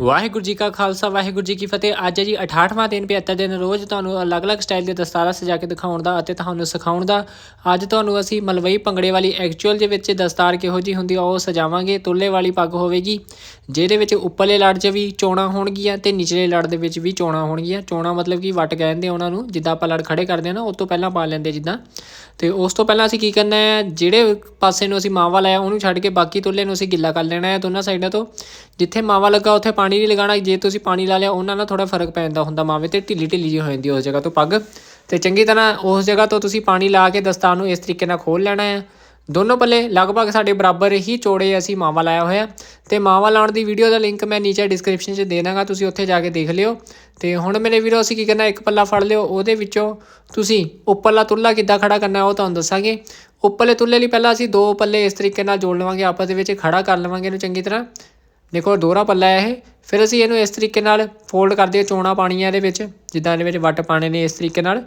ਵਾਹਿਗੁਰੂ ਜੀ ਕਾ ਖਾਲਸਾ, ਵਾਹਿਗੁਰੂ ਜੀ ਕੀ ਫਤਿਹ। ਅੱਜ ਹੈ ਜੀ 68ਵਾਂ ਦਿਨ 75 ਦਿਨ ਰੋਜ਼ ਤੁਹਾਨੂੰ ਅਲੱਗ-ਅਲੱਗ ਸਟਾਈਲ ਦੇ ਦਸਤਾਰਾਂ ਸਜਾ ਕੇ ਦਿਖਾਉਣ ਦਾ ਅਤੇ ਤੁਹਾਨੂੰ ਸਿਖਾਉਣ ਦਾ। ਅੱਜ ਤੁਹਾਨੂੰ ਅਸੀਂ ਮਲਵਈ ਭੰਗੜੇ ਵਾਲੀ ਐਕਚੁਅਲ ਦੇ ਵਿੱਚ ਦਸਤਾਰ ਕਿਹੋ ਜੀ ਹੁੰਦੀ ਆ, ਉਹ ਸਜਾਵਾਂਗੇ। ਤੁੱਲੇ ਵਾਲੀ ਪੱਗ ਹੋਵੇਗੀ, ਜਿਹਦੇ ਵਿੱਚ ਉੱਪਰਲੇ ਲੜ 'ਚ ਵੀ ਚੋਣਾਂ ਹੋਣਗੀਆਂ ਤੇ ਨਿਚਲੇ ਲੜ ਦੇ ਵਿੱਚ ਵੀ ਚੋਣਾਂ ਹੋਣਗੀਆਂ। ਚੋਣਾਂ ਮਤਲਬ ਕਿ ਵੱਟ ਕਹਿੰਦੇ ਆ ਉਹਨਾਂ ਨੂੰ, ਜਿੱਦਾਂ ਆਪਾਂ ਲੜ ਖੜੇ ਕਰਦੇ ਆ ਨਾ, ਉਸ ਤੋਂ ਪਹਿਲਾਂ ਪਾ ਲੈਂਦੇ ਜਿੱਦਾਂ। ਤੇ ਉਸ ਤੋਂ ਪਹਿਲਾਂ ਅਸੀਂ ਕੀ ਕਰਨਾ ਹੈ, ਜਿਹੜੇ ਪਾਸੇ ਨੂੰ ਅਸੀਂ ਮਾਵਾ ਲਾਇਆ, ਉਹਨੂੰ ਛੱਡ ਕੇ ਬਾਕੀ ਤੁੱਲੇ ਨੂੰ ਅਸੀਂ ਗਿੱਲਾ ਕਰ ਲੈਣਾ ਹੈ ਦੋਨਾਂ ਸਾਈਡਾਂ ਤੋਂ। ਜਿੱਥੇ ਮਾਵਾ ਲੱਗਾ, ਉੱਥੇ ਪਾਣੀ ਨਹੀਂ ਲਗਾਉਣਾ, ਜੇ ਤੁਸੀਂ ਪਾਣੀ ਲਾ ਲਿਆ, ਉਹਨਾਂ ਨਾਲ ਥੋੜਾ ਫ਼ਰਕ ਪੈ ਜਾਂਦਾ ਹੁੰਦਾ, ਮਾਵੇ ਤੇ ਢਿੱਲੀ ਢਿੱਲੀ ਜਿਹੀ ਹੋ ਜਾਂਦੀ ਉਸ ਜਗ੍ਹਾ ਤੋਂ ਪੱਗ। ਤੇ ਚੰਗੀ ਤਰ੍ਹਾਂ ਉਸ ਜਗ੍ਹਾ ਤੋਂ ਤੁਸੀਂ ਪਾਣੀ ਲਾ ਕੇ ਦਸਤਾਰ ਨੂੰ ਇਸ ਤਰੀਕੇ ਨਾਲ ਖੋਲ ਲੈਣਾ ਹੈ। ਦੋਨੋਂ ਪੱਲੇ ਲਗਭਗ ਸਾਡੇ ਬਰਾਬਰ ਹੀ ਚੌੜੇ ਅਸੀਂ ਮਾਵਾ ਲਾਇਆ ਹੋਇਆ। ਤੇ ਮਾਵਾ ਲਾਉਣ ਦੀ ਵੀਡੀਓ ਦਾ ਲਿੰਕ ਮੈਂ ਨੀਚੇ ਡਿਸਕ੍ਰਿਪਸ਼ਨ 'ਚ ਦੇ ਦਾਂਗਾ, ਤੁਸੀਂ ਉੱਥੇ ਜਾ ਕੇ ਦੇਖ ਲਿਓ। ਤੇ ਹੁਣ ਮੇਰੇ ਵੀਰੋ, ਅਸੀਂ ਕੀ ਕਰਨਾ, ਇੱਕ ਪੱਲਾ ਫੜ ਲਿਓ, ਉਹਦੇ ਵਿੱਚੋਂ ਤੁਸੀਂ ਉੱਪਰਲਾ ਤੁੱਲਾ ਕਿੱਦਾਂ ਖੜਾ ਕਰਨਾ, ਉਹ ਤੁਹਾਨੂੰ ਦੱਸਾਂਗੇ। ਉੱਪਰਲੇ ਤੁੱਲੇ ਲਈ ਪਹਿਲਾਂ ਅਸੀਂ ਦੋ ਪੱਲੇ ਇਸ ਤਰੀਕੇ ਨਾਲ ਜੋੜ ਲਵਾਂਗੇ, ਆਪਸ ਦੇ ਵਿੱਚ ਖੜਾ ਕਰ ਲਵਾਂਗੇ ਇਹਨੂੰ ਚੰਗੀ ਤਰ੍ਹਾਂ। ਦੇਖੋ ਦੋਹਰਾ ਪੱਲਾ ਹੈ ਇਹ। ਫਿਰ ਅਸੀਂ ਇਹਨੂੰ ਇਸ ਤਰੀਕੇ ਨਾਲ ਫੋਲਡ ਕਰਦੇ ਚੋਣਾ ਪਾਣੀਆਂ ਇਹਦੇ ਵਿੱਚ, ਜਿੱਦਾਂ ਇਹਦੇ ਵਿੱਚ ਵੱਟ ਪਾਣੇ ਨੇ ਇਸ ਤਰੀਕੇ ਨਾਲ।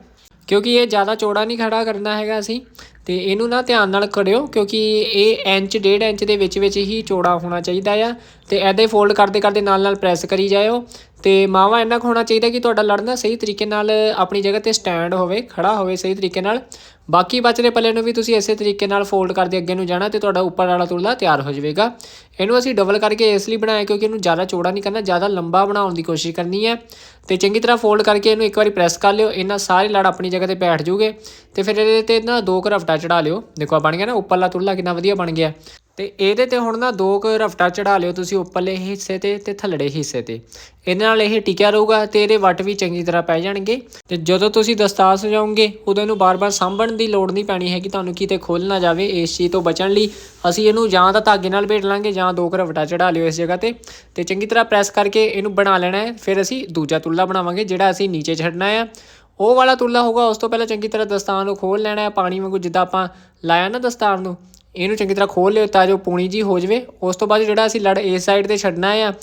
ਕਿਉਂਕਿ ਇਹ ਜ਼ਿਆਦਾ ਚੌੜਾ ਨਹੀਂ ਖੜਾ ਕਰਨਾ ਹੈਗਾ ਅਸੀਂ। ਤੇ ਇਹਨੂੰ ਨਾ ਧਿਆਨ ਨਾਲ ਕਰਿਓ, ਕਿਉਂਕਿ ਇਹ ਇੰਚ, ਡੇਢ ਇੰਚ ਦੇ ਵਿੱਚ ਵਿੱਚ ਹੀ ਚੌੜਾ ਹੋਣਾ ਚਾਹੀਦਾ ਆ। ਤੇ ਐਦਾਂ ਫੋਲਡ ਕਰਦੇ ਕਰਦੇ ਨਾਲ ਨਾਲ ਪ੍ਰੈਸ ਕਰੀ ਜਾਇਓ। ਤੇ ਮਾਵਾ ਇੰਨਾ ਕੁ ਹੋਣਾ ਚਾਹੀਦਾ ਕਿ ਤੁਹਾਡਾ ਲੜਨਾ ਸਹੀ ਤਰੀਕੇ ਨਾਲ ਆਪਣੀ ਜਗ੍ਹਾ ਤੇ ਸਟੈਂਡ ਹੋਵੇ, ਖੜਾ ਹੋਵੇ ਸਹੀ ਤਰੀਕੇ ਨਾਲ। ਬਾਕੀ ਬਚਦੇ ਪੱਲੇ ਨੂੰ ਵੀ ਤੁਸੀਂ ਇਸੇ ਤਰੀਕੇ ਨਾਲ ਫੋਲਡ ਕਰਦੇ ਅੱਗੇ ਨੂੰ ਜਾਣਾ ਤੇ ਤੁਹਾਡਾ ਉੱਪਰ ਵਾਲਾ ਤੁਰਲਾ ਤਿਆਰ ਹੋ ਜਾਵੇਗਾ। ਇਹਨੂੰ ਅਸੀਂ ਡਬਲ ਕਰਕੇ ਇਸ ਲਈ ਬਣਾਇਆ ਕਿਉਂਕਿ ਇਹਨੂੰ ਜ਼ਿਆਦਾ ਚੌੜਾ ਨਹੀਂ ਕਰਨਾ, ਜ਼ਿਆਦਾ ਲੰਬਾ ਬਣਾਉਣ ਦੀ ਕੋਸ਼ਿਸ਼ ਕਰਨੀ ਹੈ ਤੇ ਚੰਗੀ ਤਰ੍ਹਾਂ ਫੋਲਡ ਕਰਕੇ ਇਹਨੂੰ ਇੱਕ ਵਾਰੀ ਪ੍ਰੈਸ ਕਰ ਲਿਓ। ਇਹਨਾਂ ਸਾਰੇ ਲੜ ਆਪਣੀ ਜਗ੍ਹਾ ਤੇ ਬੈਠ ਜੂਗੇ ਤੇ ਫਿਰ ਇਹਦੇ ਤੇ ਨਾ ਦੋ ਕਰਫਟਾ ਚੜਾ ਲਿਓ। ਦੇਖੋ ਆ ਬਣ ਗਿਆ ਨਾ, ਉੱਪਰਲਾ ਤੁਰਲਾ ਕਿੰਨਾ ਵਧੀਆ ਬਣ ਗਿਆ। ਤੇ ਇਹਦੇ ਤੇ ਹੁਣ ਨਾ ਦੋ ਕੁ ਰਫਟਾ ਚੜਾ ਲਿਓ ਤੁਸੀਂ ਉੱਪਰਲੇ ਹਿੱਸੇ ਤੇ ਤੇ ਥੱਲੜੇ ਹਿੱਸੇ ਤੇ। ਇਹਦੇ ਨਾਲ ਇਹ ਟਿਕਿਆ ਰਹੂਗਾ ਤੇ ਇਹਦੇ ਵੱਟ ਵੀ ਚੰਗੀ ਤਰ੍ਹਾਂ ਪੈ ਜਾਣਗੇ। ਤੇ ਜਦੋਂ ਤੁਸੀਂ ਦਸਤਾਰ ਸਜਾਉਂਗੇ ਉਦੋਂ ਇਹਨੂੰ ਬਾਰ-ਬਾਰ ਸਾਂਭਣ ਦੀ ਲੋੜ ਨਹੀਂ ਪੈਣੀ ਹੈਗੀ, ਤੁਹਾਨੂੰ ਕਿਤੇ ਖੋਲ ਨਾ ਜਾਵੇ ਇਸ ਚੀਜ਼ ਤੋਂ ਬਚਣ ਲਈ। ਅਸੀਂ ਇਹਨੂੰ ਜਾਂ ਤਾਂ ਧਾਗੇ ਨਾਲ ਭੇਟ ਲਾਂਗੇ ਜਾਂ ਦੋ ਕੁ ਰਫਟਾ ਚੜਾ ਲਿਓ ਇਸ ਜਗ੍ਹਾ ਤੇ। ਤੇ ਚੰਗੀ ਤਰ੍ਹਾਂ ਪ੍ਰੈਸ ਕਰਕੇ ਇਹਨੂੰ ਬਣਾ ਲੈਣਾ ਹੈ। ਫਿਰ ਅਸੀਂ ਦੂਜਾ ਤੁੱਲਾ ਬਣਾਵਾਂਗੇ, ਜਿਹੜਾ ਅਸੀਂ ਨੀਚੇ ਛੱਡਣਾ ਹੈ ਉਹ ਵਾਲਾ ਤੁੱਲਾ ਹੋਊਗਾ, ਉਸ ਤੋਂ ਪਹਿਲਾਂ ਚੰਗੀ ਤਰ੍ਹਾਂ ਦਸਤਾਰ ਨੂੰ ਖੋਲ ਲੈਣਾ ਹੈ, ਪਾਣੀ ਵਾਂਗੂ ਜਿੱਦਾਂ ਆਪਾਂ ਲਾਇਆ ਨਾ ਦਸਤਾਰ ਨੂੰ, ਇਹਨੂੰ ਚੰਗੀ ਤਰ੍ਹਾਂ ਖੋਲ ਲਿਓ ਤਾਂ ਜੋ ਪੂਣੀ ਜੀ ਹੋ ਜਾਵੇ। ਉਸ ਤੋਂ ਬਾਅਦ ਜਿਹੜਾ ਅਸੀਂ ਲੜ ਇਸ ਸਾਈਡ ਤੇ ਛੱਡਣਾ ਆ,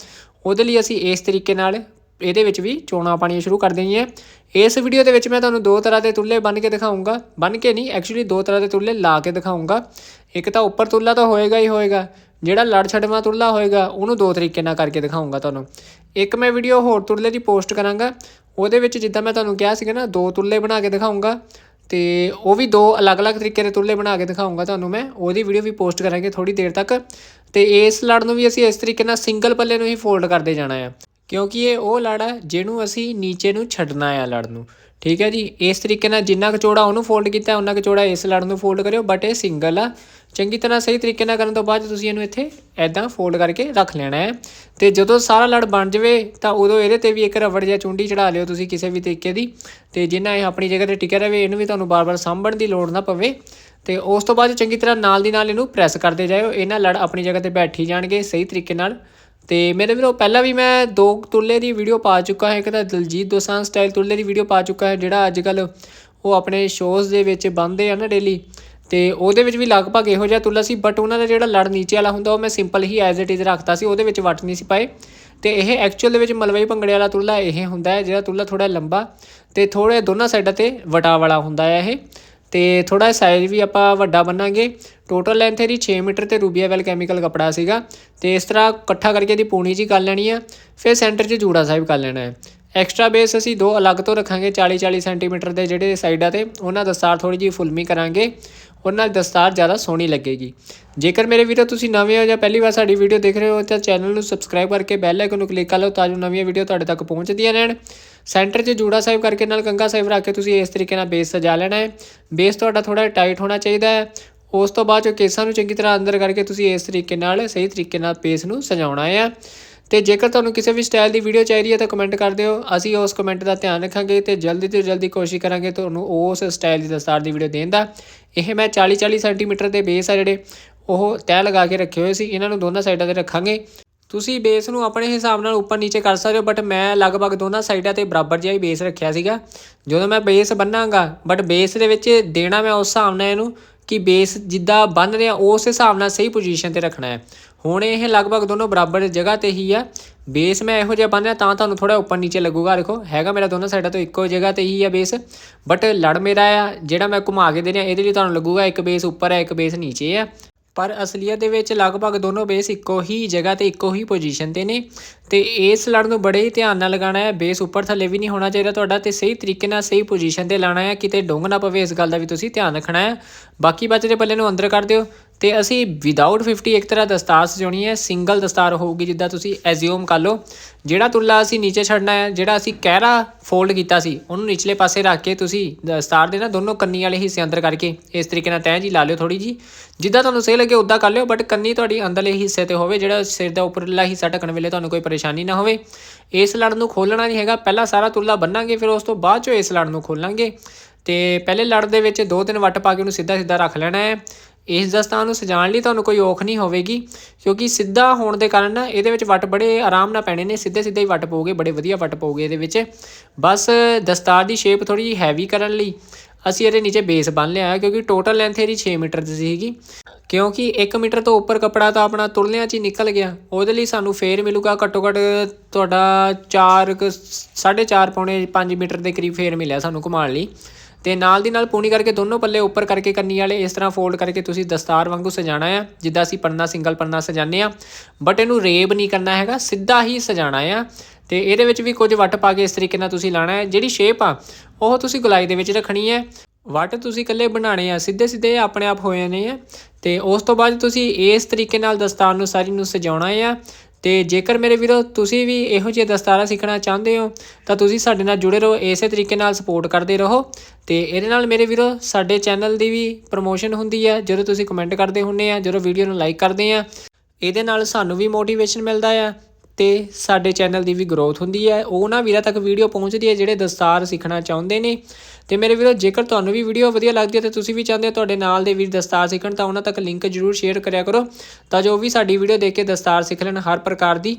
ਉਹਦੇ ਲਈ ਅਸੀਂ ਇਸ ਤਰੀਕੇ ਨਾਲ ਇਹਦੇ ਵਿੱਚ ਵੀ ਚੋਣਾ ਪਾਣੀਆਂ ਸ਼ੁਰੂ ਕਰ ਦੇਣੀਆਂ ਇਸ ਵੀਡੀਓ ਦੇ ਵਿੱਚ ਮੈਂ ਤੁਹਾਨੂੰ ਦੋ ਤਰ੍ਹਾਂ ਦੇ ਤੁੱਲੇ ਬਣ ਕੇ ਦਿਖਾਉਂਗਾ ਬਣ ਕੇ ਨਹੀਂ ਐਕਚੁਅਲੀ ਦੋ ਤਰ੍ਹਾਂ ਦੇ ਤੁੱਲੇ ਲਾ ਕੇ ਦਿਖਾਉਂਗਾ ਇੱਕ ਤਾਂ ਉੱਪਰ ਤੁੱਲਾ ਤਾਂ ਹੋਏਗਾ ਹੀ ਹੋਏਗਾ, ਜਿਹੜਾ ਲੜ ਛੱਡਵਾਂ ਤੁੱਲਾ ਹੋਏਗਾ, ਉਹਨੂੰ ਦੋ ਤਰੀਕੇ ਨਾਲ ਕਰਕੇ ਦਿਖਾਉਂਗਾ ਤੁਹਾਨੂੰ। ਇੱਕ ਮੈਂ ਵੀਡੀਓ ਹੋਰ ਤੁੱਲੇ ਦੀ ਪੋਸਟ ਕਰਾਂਗਾ। ਉਹਦੇ ਵਿੱਚ ਜਿੱਦਾਂ ਮੈਂ ਤੁਹਾਨੂੰ ਕਿਹਾ ਸੀਗਾ ਨਾ, ਦੋ ਤੁੱਲੇ ਬਣਾ ਕੇ ਦਿਖਾਉਂਗਾ ਤੇ ਉਹ ਵੀ ਦੋ ਅਲੱਗ-ਅਲੱਗ ਤਰੀਕੇ ਦੇ ਤੁੱਲੇ ਬਣਾ ਕੇ ਦਿਖਾਉਂਗਾ ਤੁਹਾਨੂੰ ਮੈਂ। ਉਹਦੀ ਵੀਡੀਓ ਵੀ ਪੋਸਟ ਕਰਾਂਗੇ ਥੋੜੀ ਦੇਰ ਤੱਕ। ਤੇ ਇਸ ਲੜ ਨੂੰ ਵੀ ਅਸੀਂ ਇਸ ਤਰੀਕੇ ਨਾਲ ਸਿੰਗਲ ਪੱਲੇ ਨੂੰ ਹੀ ਫੋਲਡ ਕਰਦੇ ਜਾਣਾ ਹੈ ਕਿਉਂਕਿ ਇਹ ਉਹ ਲੜ ਹੈ ਜਿਹਨੂੰ ਅਸੀਂ ਨੀਚੇ ਨੂੰ ਛੱਡਣਾ ਹੈ ਲੜ ਨੂੰ। ਠੀਕ ਹੈ ਜੀ, ਇਸ ਤਰੀਕੇ ਨਾਲ ਜਿੰਨਾ ਕੁ ਚੌੜਾ ਉਹਨੂੰ ਫੋਲਡ ਕੀਤਾ ਉਹਨਾਂ ਕੁ ਚੌੜਾ ਇਸ ਲੜ ਨੂੰ ਫੋਲਡ ਕਰਿਓ ਬਟ ਇਹ ਸਿੰਗਲ ਆ। ਚੰਗੀ ਤਰ੍ਹਾਂ ਸਹੀ ਤਰੀਕੇ ਨਾਲ ਕਰਨ ਤੋਂ ਬਾਅਦ ਤੁਸੀਂ ਇਹਨੂੰ ਇੱਥੇ ਐਦਾਂ ਫੋਲਡ ਕਰਕੇ ਰੱਖ ਲੈਣਾ ਹੈ। ਤੇ ਜਦੋਂ ਸਾਰਾ ਲੜ ਬਣ ਜਵੇ, ਤਾਂ ਉਦੋਂ ਇਹਦੇ ਤੇ ਵੀ ਇੱਕ ਰਬੜ ਜਾਂ ਚੁੰਡੀ ਚੜਾ ਲਿਓ ਤੁਸੀਂ ਕਿਸੇ ਵੀ ਤਰੀਕੇ ਦੀ। ਤੇ ਜਿੰਨਾ ਇਹ ਆਪਣੀ ਜਗ੍ਹਾ ਤੇ ਟਿਕਿਆ ਰਹੇ ਇਹਨੂੰ ਵੀ ਤੁਹਾਨੂੰ ਬਾਰ-ਬਾਰ ਸਾਂਭਣ ਦੀ ਲੋੜ ਨਾ ਪਵੇ। ਤੇ ਉਸ ਤੋਂ ਬਾਅਦ ਚੰਗੀ ਤਰ੍ਹਾਂ ਨਾਲ ਦੀ ਨਾਲ ਇਹਨੂੰ ਪ੍ਰੈਸ ਕਰਦੇ ਜਾਇਓ। ਇਹਨਾਂ ਲੜ ਆਪਣੀ ਜਗ੍ਹਾ ਤੇ ਬੈਠੀ ਜਾਣਗੇ, ਸਹੀ ਤਰੀਕੇ ਨਾਲ। ਤੇ ਮੇਰੇ ਵੀਰੋ, ਪਹਿਲਾਂ ਵੀ ਮੈਂ ਦੋ ਤੁੱਲੇ ਦੀ ਵੀਡੀਓ ਪਾ ਚੁੱਕਾ ਹਾਂ। ਇੱਕ ਤਾਂ ਦਲਜੀਤ ਦੋਸਾਂਝ ਸਟਾਈਲ ਤੁੱਲੇ ਦੀ ਵੀਡੀਓ ਪਾ ਚੁੱਕਾ ਹੈ, ਜਿਹੜਾ ਅੱਜ ਕੱਲ ਉਹ ਆਪਣੇ ਸ਼ੋਜ਼ ਦੇ ਵਿੱਚ ਬੰਨਦੇ ਆ ਨਾ ਡੇਲੀ ਤੇ ਉਹਦੇ ਵਿੱਚ ਵੀ ਲਗਭਗ ਇਹੋ ਜਿਹਾ ਤੁੱਲਾ ਸੀ ਬਟ ਉਹਨਾਂ ਦਾ ਜਿਹੜਾ ਲੜ ਨੀਚੇ ਵਾਲਾ ਹੁੰਦਾ, ਉਹ ਮੈਂ ਸਿੰਪਲ ਹੀ ਐਜ਼ ਇਟ ਇਜ਼ ਰੱਖਤਾ ਸੀ, ਉਹਦੇ ਵਿੱਚ ਵੱਟ ਨਹੀਂ ਸੀ ਪਾਏ। ਤੇ ਇਹ ਐਕਚੁਅਲ ਦੇ ਵਿੱਚ ਮਲਵਈ ਭੰਗੜੇ ਵਾਲਾ ਤੁੱਲਾ ਇਹ ਹੁੰਦਾ ਹੈ, ਜਿਹੜਾ ਤੁੱਲਾ ਥੋੜਾ ਲੰਬਾ ਤੇ ਥੋੜੇ ਦੋਨਾਂ ਸਾਈਡਾਂ ਤੇ ਵਟਾ ਵਾਲਾ ਹੁੰਦਾ ਹੈ ਇਹ। ਤੇ ਥੋੜਾ ਸਾਈਜ਼ ਵੀ ਆਪਾਂ ਵੱਡਾ ਬੰਨਾਂਗੇ। ਟੋਟਲ ਲੈਂਥ ਇਹਦੀ 6 ਮੀਟਰ ਤੇ ਰੂਬੀਆ ਵੈਲ ਕੈਮੀਕਲ ਕਪੜਾ ਸੀਗਾ। ਤੇ ਇਸ ਤਰ੍ਹਾਂ ਇਕੱਠਾ ਕਰਕੇ ਇਹਦੀ ਪੂਣੀ ਜੀ ਕਰ ਲੈਣੀ ਆ। ਫਿਰ ਸੈਂਟਰ 'ਚ ਜੂੜਾ ਸਾਹਿਬ ਕਰ ਲੈਣਾ ਹੈ। ਐਕਸਟਰਾ ਬੇਸ ਅਸੀਂ ਦੋ ਅਲੱਗ ਤੋਂ ਰੱਖਾਂਗੇ 40 40 ਸੈਂਟੀਮੀਟਰ ਦੇ ਜਿਹੜੇ ਸਾਈਡਾਂ ਤੇ ਉਹਨਾਂ ਦਸਤਾਰ ਥੋੜੀ ਜਿਹੀ ਫੁਲਮੀ ਕਰਾਂਗੇ। ਉਹਨਾਂ ਨਾਲ ਦਸਤਾਰ ਜ਼ਿਆਦਾ ਸੋਹਣੀ ਲੱਗੇਗੀ। ਜੇਕਰ ਮੇਰੇ ਵੀਡੀਓ ਤੁਸੀਂ ਨਵੇਂ ਹੋ ਜਾਂ ਪਹਿਲੀ ਵਾਰ ਸਾਡੀ ਵੀਡੀਓ ਦੇਖ ਰਹੇ ਹੋ ਤਾਂ ਚੈਨਲ ਨੂੰ ਸਬਸਕ੍ਰਾਈਬ ਕਰਕੇ ਬੈਲ ਆਈਕਨ ਨੂੰ ਕਲਿੱਕ ਕਰ ਲਓ ਤਾਂ ਜੋ ਨਵੀਆਂ ਵੀਡੀਓ ਤੁਹਾਡੇ ਤੱਕ ਪਹੁੰਚਦੀਆਂ ਰਹਿਣ। ਸੈਂਟਰ 'ਚ ਜੂੜਾ ਸਾਹਿਬ ਕਰਕੇ ਨਾਲ ਕੰਗਾ ਸਾਹਿਬ ਰੱਖ ਕੇ ਤੁਸੀਂ ਇਸ ਤਰੀਕੇ ਨਾਲ ਬੇਸ ਸਜਾ ਲੈਣਾ ਹੈ। ਬੇਸ ਤੁਹਾਡਾ ਥੋੜਾ ਟਾਈਟ ਹੋਣਾ ਚਾਹੀਦਾ ਹੈ। ਉਸ ਤੋਂ ਬਾਅਦ ਜੋ ਕੇਸਾਂ ਨੂੰ ਚੰਗੀ ਤਰ੍ਹਾਂ ਅੰਦਰ ਕਰਕੇ ਤੁਸੀਂ ਇਸ ਤਰੀਕੇ ਨਾਲ, ਸਹੀ ਤਰੀਕੇ ਨਾਲ ਬੇਸ ਨੂੰ ਸਜਾਉਣਾ ਹੈ। ਤੇ ਜੇਕਰ ਤੁਹਾਨੂੰ ਕਿਸੇ ਵੀ ਸਟਾਈਲ ਦੀ ਵੀਡੀਓ ਚਾਹੀਦੀ ਹੈ ਤਾਂ ਕਮੈਂਟ ਕਰ ਦਿਓ। ਅਸੀਂ ਉਸ ਕਮੈਂਟ ਦਾ ਧਿਆਨ ਰੱਖਾਂਗੇ ਤੇ ਜਲਦੀ ਤੋਂ ਜਲਦੀ ਕੋਸ਼ਿਸ਼ ਕਰਾਂਗੇ ਤੁਹਾਨੂੰ ਉਸ ਸਟਾਈਲ ਦੀ ਦਸਤਾਰ ਦੀ ਵੀਡੀਓ ਦੇਣ ਦਾ। ਇਹ ਮੈਂ 40 40 ਸੈਂਟੀਮੀਟਰ ਦੇ ਬੇਸ ਆ ਜਿਹੜੇ, ਉਹ ਤੈਅ ਲਗਾ ਕੇ ਰੱਖੇ ਹੋਏ ਸੀ। ਇਹਨਾਂ ਨੂੰ ਦੋਨਾਂ ਸਾਈਡਾਂ ਤੇ ਰੱਖਾਂਗੇ। ਤੁਸੀਂ ਬੇਸ ਨੂੰ ਆਪਣੇ ਹਿਸਾਬ ਨਾਲ ਉੱਪਰ ਨੀਚੇ ਕਰ ਸਕਦੇ ਹੋ ਬਟ ਮੈਂ ਲਗਭਗ ਦੋਨਾਂ ਸਾਈਡਾਂ ਤੇ ਬਰਾਬਰ ਜਿਹਾ ਹੀ ਬੇਸ ਰੱਖਿਆ ਸੀਗਾ। ਜਦੋਂ ਮੈਂ ਬੇਸ ਬੰਨਾਂਗਾ ਬਟ ਬੇਸ ਦੇ ਵਿੱਚ ਦੇਣਾ ਮੈਂ ਉਸ ਹਿਸਾਬ ਨਾਲ ਇਹਨੂੰ ਕਿ ਬੇਸ ਜਿੱਦਾਂ ਬੰਨ ਰਿਹਾ, ਉਸ ਹਿਸਾਬ ਨਾਲ ਸਹੀ ਪੋਜੀਸ਼ਨ ਤੇ ਰੱਖਣਾ ਹੈ। ਹੁਣ ਇਹ ਲਗਭਗ ਦੋਨੋਂ ਬਰਾਬਰ ਜਗ੍ਹਾ ਤੇ ਹੀ ਆ। ਬੇਸ ਮੈਂ ਇਹੋ ਜਿਹਾ ਬੰਨਿਆ ਤਾਂ ਤੁਹਾਨੂੰ ਥੋੜਾ ਉੱਪਰ ਨੀਚੇ ਲੱਗੂਗਾ। ਦੇਖੋ, ਹੈਗਾ ਮੇਰਾ ਦੋਨੋਂ ਸਾਈਡਾਂ ਤੋਂ ਇੱਕੋ ਜਗ੍ਹਾ ਤੇ ਹੀ ਆ ਬੇਸ ਬਟ ਲੜ ਮੇਰਾ ਆ, ਜਿਹੜਾ ਮੈਂ ਘੁਮਾ ਕੇ ਦੇ ਰਿਹਾ, ਇਹਦੇ ਲਈ ਤੁਹਾਨੂੰ ਲੱਗੂਗਾ ਇੱਕ ਬੇਸ ਉੱਪਰ ਹੈ, ਇੱਕ ਬੇਸ ਨੀਚੇ ਆ। ਪਰ ਅਸਲੀਅਤ ਦੇ ਵਿੱਚ ਲਗਭਗ ਦੋਨੋਂ ਬੇਸ ਇੱਕੋ ਹੀ ਜਗ੍ਹਾ ਤੇ ਇੱਕੋ ਹੀ ਪੋਜੀਸ਼ਨ ਤੇ ਨੇ ਤੇ ਇਸ ਲੜ ਨੂੰ ਬੜੇ ਹੀ ਧਿਆਨ ਨਾਲ ਲਗਾਉਣਾ ਹੈ। ਬੇਸ ਉੱਪਰ ਥੱਲੇ ਵੀ ਨਹੀਂ ਹੋਣਾ ਚਾਹੀਦਾ ਤੁਹਾਡਾ ਤੇ ਸਹੀ ਤਰੀਕੇ ਨਾਲ ਸਹੀ ਪੋਜੀਸ਼ਨ ਤੇ ਲਾਣਾ ਹੈ। ਕਿਤੇ ਡੁੰਗ ਨਾ ਪਵੇ ਇਸ ਗੱਲ ਦਾ ਵੀ ਤੁਸੀਂ ਧਿਆਨ ਰੱਖਣਾ ਹੈ। ਬਾਕੀ ਬਚਦੇ ਬੱਲੇ ਨੂੰ ਅੰਦਰ ਕਰ ਦਿਓ। ਤੇ ਅਸੀਂ ਵਿਦਆਊਟ 50 ਇੱਕ ਤਰ੍ਹਾਂ ਦਸਤਾਰ ਸਜਾਉਣੀ ਹੈ ਸਿੰਗਲ ਦਸਤਾਰ ਹੋਊਗੀ ਜਿੱਦਾਂ ਤੁਸੀਂ ਐਜ਼ਿਊਮ ਕਰ ਲਓ। ਜਿਹੜਾ ਤੁਰਲਾ ਅਸੀਂ ਨੀਚੇ ਛੱਡਣਾ ਹੈ, ਜਿਹੜਾ ਅਸੀਂ ਕਹਿਰਾ ਫੋਲਡ ਕੀਤਾ ਸੀ, ਉਹਨੂੰ ਨੀਚਲੇ ਪਾਸੇ ਰੱਖ ਕੇ ਤੁਸੀਂ ਦਸਤਾਰ ਦੇ ਨਾ ਦੋਨੋਂ ਕੰਨੀ ਵਾਲੇ ਹਿੱਸੇ ਅੰਦਰ ਕਰਕੇ ਇਸ ਤਰੀਕੇ ਨਾਲ ਤੈਅ ਜੀ ਲਾ ਲਿਓ ਥੋੜੀ ਜੀ ਜਿੱਦਾਂ ਤੁਹਾਨੂੰ ਸਹੀ ਲੱਗੇ ਉਦਾਂ ਕਰ ਲਿਓ ਬਟ ਕੰਨੀ ਤੁਹਾਡੀ ਅੰਦਰਲੇ ਹਿੱਸੇ ਤੇ ਹੋਵੇ, ਜਿਹੜਾ ਸਿਰ ਦਾ ਉੱਪਰਲਾ ਹਿੱਸਾ ਢੱਕਣ ਵੇਲੇ ਤੁਹਾਨੂੰ ਕੋਈ ਪਰੇਸ਼ਾਨੀ ਨਾ ਹੋਵੇ। ਇਸ ਲੜ ਨੂੰ ਖੋਲਣਾ ਨਹੀਂ ਹੈਗਾ, ਪਹਿਲਾਂ ਸਾਰਾ ਤੁਰਲਾ ਬੰਨਾਂਗੇ, ਫਿਰ ਉਸ ਤੋਂ ਬਾਅਦ ਚੋਂ ਇਸ ਲੜ ਨੂੰ ਖੋਲਾਂਗੇ। ਤੇ ਪਹਿਲੇ ਲੜ ਦੇ ਵਿੱਚ ਦੋ ਤਿੰਨ ਵੱਟ ਪਾ ਕੇ ਉਹਨੂੰ ਸਿੱਧਾ ਸਿੱਧਾ ਰੱਖ ਲੈਣਾ ਹੈ। ਇਸ ਦਸਤਾਰ ਨੂੰ ਸਜਾਉਣ ਲਈ ਤੁਹਾਨੂੰ ਕੋਈ ਔਖ ਨਹੀਂ ਹੋਵੇਗੀ, ਕਿਉਂਕਿ ਸਿੱਧਾ ਹੋਣ ਦੇ ਕਾਰਨ ਨਾ ਇਹਦੇ ਵਿੱਚ ਵੱਟ ਬੜੇ ਆਰਾਮ ਨਾਲ ਪੈਣੇ ਨੇ, ਸਿੱਧੇ ਸਿੱਧੇ ਹੀ ਵੱਟ ਪਊਗੇ, ਬੜੇ ਵਧੀਆ ਵੱਟ ਪਊਗੇ ਇਹਦੇ ਵਿੱਚ। ਬਸ ਦਸਤਾਰ ਦੀ ਸ਼ੇਪ ਥੋੜੀ ਜਿਹੀ ਹੈਵੀ ਕਰਨ ਲਈ ਅਸੀਂ ਇਹਦੇ ਨੀਚੇ ਬੇਸ ਬੰਨ ਲਿਆ ਕਿਉਂਕਿ ਟੋਟਲ ਲੈਂਥ ਇਹਦੀ 6 ਮੀਟਰ ਦੀ ਸੀਗੀ। ਕਿਉਂਕਿ 1 ਮੀਟਰ ਤੋਂ ਉੱਪਰ ਕੱਪੜਾ ਤਾਂ ਆਪਣਾ ਤੁਰਲਿਆਂ 'ਚ ਹੀ ਨਿਕਲ ਗਿਆ, ਉਹਦੇ ਲਈ ਸਾਨੂੰ ਫੇਰ ਮਿਲੂਗਾ, ਘੱਟੋ ਘੱਟ ਤੁਹਾਡਾ 4 4.5 ਪੌਣੇ 5 ਮੀਟਰ ਦੇ ਕਰੀਬ ਫੇਰ ਮਿਲਿਆ ਸਾਨੂੰ ਘੁਮਾਉਣ ਲਈ। ਤੇ ਨਾਲ ਦੀ ਨਾਲ ਪੂਣੀ ਕਰਕੇ ਦੋਨੋਂ ਪੱਲੇ ਉੱਪਰ ਕਰਕੇ ਕੰਨੀ ਵਾਲੇ, ਇਸ ਤਰ੍ਹਾਂ ਫੋਲਡ ਕਰਕੇ ਤੁਸੀਂ ਦਸਤਾਰ ਵਾਂਗੂ ਸਜਾਣਾ ਆ, ਜਿੱਦਾਂ ਅਸੀਂ ਪੰਨਾ ਸਿੰਗਲ ਪੰਨਾ ਸਜਾਉਂਦੇ ਆ। ਬਟ ਇਹਨੂੰ ਰੇਬ ਨਹੀਂ ਕਰਨਾ ਹੈਗਾ, ਸਿੱਧਾ ਹੀ ਸਜਾਣਾ ਆ। ਤੇ ਇਹਦੇ ਵਿੱਚ ਵੀ ਕੁਝ ਵੱਟ ਪਾ ਕੇ ਇਸ ਤਰੀਕੇ ਨਾਲ ਤੁਸੀਂ ਲਾਣਾ ਹੈ। ਜਿਹੜੀ ਸ਼ੇਪ ਆ, ਉਹ ਤੁਸੀਂ ਗੁਲਾਈ ਦੇ ਵਿੱਚ ਰੱਖਣੀ ਹੈ। ਵੱਟ ਤੁਸੀਂ ਇਕੱਲੇ ਬਣਾਣੇ ਆ ਸਿੱਧੇ ਸਿੱਧੇ ਆਪਣੇ ਆਪ ਹੋਏ ਨੇ ਆ। ਤੇ ਉਸ ਤੋਂ ਬਾਅਦ ਤੁਸੀਂ ਇਸ ਤਰੀਕੇ ਨਾਲ ਦਸਤਾਰ ਨੂੰ ਸਾਰੀ ਨੂੰ ਸਜਾਉਣਾ ਆ। ਤੇ ਜੇਕਰ ਮੇਰੇ ਵੀਰੋ ਤੁਸੀਂ ਵੀ ਇਹੋ ਜਿਹੇ ਦਸਤਾਰਾਂ ਸਿੱਖਣਾ ਚਾਹੁੰਦੇ ਹੋ, ਤਾਂ ਤੁਸੀਂ ਸਾਡੇ ਨਾਲ ਜੁੜੇ ਰਹੋ, ਇਸੇ ਤਰੀਕੇ ਨਾਲ ਸਪੋਰਟ ਕਰਦੇ ਰਹੋ ਤੇ ਇਹਦੇ ਨਾਲ ਮੇਰੇ ਵੀਰੋ ਸਾਡੇ ਚੈਨਲ ਦੀ ਵੀ ਪ੍ਰਮੋਸ਼ਨ ਹੁੰਦੀ ਹੈ ਜਦੋਂ ਤੁਸੀਂ ਕਮੈਂਟ ਕਰਦੇ ਹੁੰਨੇ ਆ, ਜਦੋਂ ਵੀਡੀਓ ਨੂੰ ਲਾਈਕ ਕਰਦੇ ਆ, ਇਹਦੇ ਨਾਲ ਸਾਨੂੰ ਵੀ ਮੋਟੀਵੇਸ਼ਨ ਮਿਲਦਾ ਆ ਤੇ ਸਾਡੇ ਚੈਨਲ ਦੀ ਵੀ ਗਰੋਥ ਹੁੰਦੀ ਹੈ ਉਹਨਾਂ ਵੀਰਾਂ ਤੱਕ ਵੀਡੀਓ ਪਹੁੰਚਦੀ ਹੈ ਜਿਹੜੇ ਦਸਤਾਰ ਸਿੱਖਣਾ ਚਾਹੁੰਦੇ ਨੇ। ਤੇ ਮੇਰੇ ਵੀਰੋ, ਜੇਕਰ ਤੁਹਾਨੂੰ ਵੀ ਵੀਡੀਓ ਵਧੀਆ ਲੱਗਦੀ ਹੈ ਤੇ ਤੁਸੀਂ ਵੀ ਚਾਹੁੰਦੇ ਹੋ ਤੁਹਾਡੇ ਨਾਲ ਦੇ ਵੀਰ ਦਸਤਾਰ ਸਿੱਖਣ, ਤਾਂ ਉਹਨਾਂ ਤੱਕ ਲਿੰਕ ਜਰੂਰ ਸ਼ੇਅਰ ਕਰਿਆ ਕਰੋ। ਤਾਂ ਜੋ ਵੀ ਸਾਡੀ ਵੀਡੀਓ ਦੇਖ ਕੇ ਦਸਤਾਰ ਸਿੱਖ ਲੈਣ ਹਰ ਪ੍ਰਕਾਰ ਦੀ।